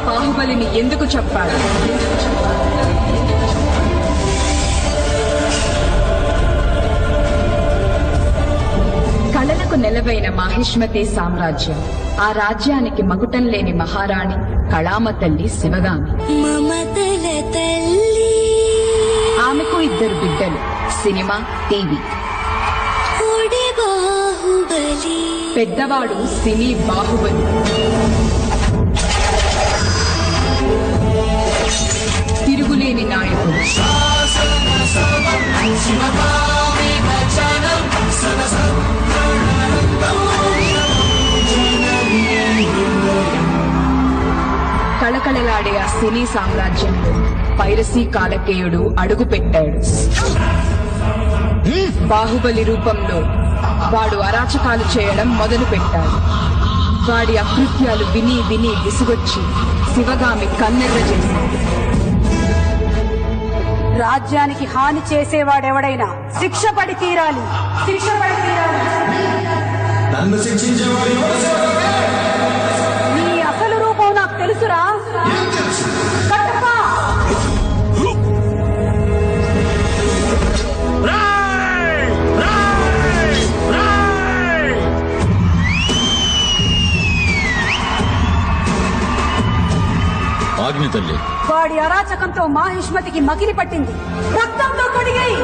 బాహుబలిని ఎందుకు చెప్పాడు కళలకు నెలవైన మాహిష్మతి సామ్రాజ్యం ఆ రాజ్యానికి మకుటం లేని మహారాణి కళామ తల్లి శివగామి. మమతల తల్లి. ఆమెకు ఇద్దరు బిడ్డలు సినిమా టీవీ. పెద్దవాడు సినీ బాహుబలి. కళకళలాడే ఆ సినీ సామ్రాజ్యంలో పైరసీ కాలకేయుడు అడుగు పెట్టాడు బాహుబలి రూపంలో వాడు అరాచకాలు చేయడం మొదలు పెట్టాడు వాడి అకృత్యాలు విని విని విసుగొచ్చి శివగామి కన్నెర్ర చేసింది రాజ్యానికి హాని చేసేవాడెవడైనా శిక్ష పడి తీరాలి. శిక్ష పడి తీరాలి. నన్ను శిక్షించేవాడు ఆజ్ఞ తల్లి. వాడి అరాచకంతో మాహిష్మతికి మకిలి పట్టింది. రక్తంతో కడిగాయి!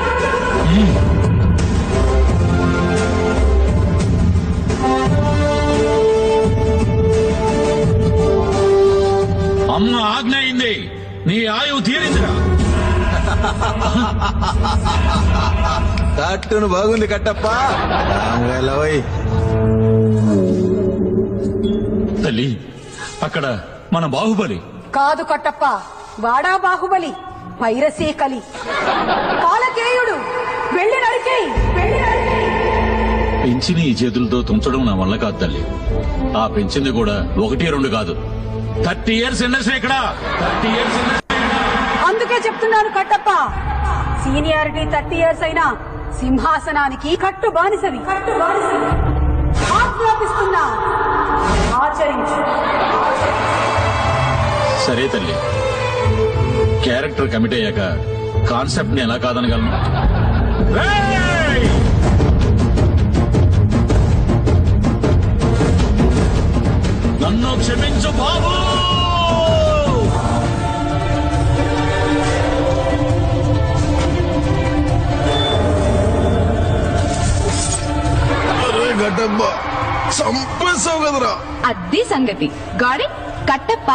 అమ్మ ఆజ్ఞ అయింది. నీ ఆయువు తీరిందిరా. కార్టూన్ బాగుంది కట్టప్ప. తల్లి అక్కడ మన బాహుబలి. కాదు కట్టప్ప. వాడా బాహుబలి పైరసీ కలి. కాలకేయుడు వెళ్ళి నరికేయి వెళ్ళి పెంచిన ఈ చేతులతో తుంచడం నా వల్ల కాదు తల్లి. ఆ పెంచింది కూడా ఒకటి రెండు కాదు. థర్టీ ఇయర్స్ ఇండస్ట్రీ ఇక్కడ. థర్టీ ఇయర్స్ అందుకే చెప్తున్నాను కట్టప్ప. సీనియారిటీ థర్టీ ఇయర్స్ అయినా సింహాసనానికి కట్టు బానిసవి కట్టు బానిసవి ఆజ్ఞాపిస్తున్నా. సరే తల్లి. క్యారెక్టర్ కమిట్ అయ్యాక కాన్సెప్ట్ని ఎలా కాదనగలను! నన్ను క్షమించు బాబు! చంపేస్తావు కదరా. అద్దీ సంగతి. గాడి కట్టప్ప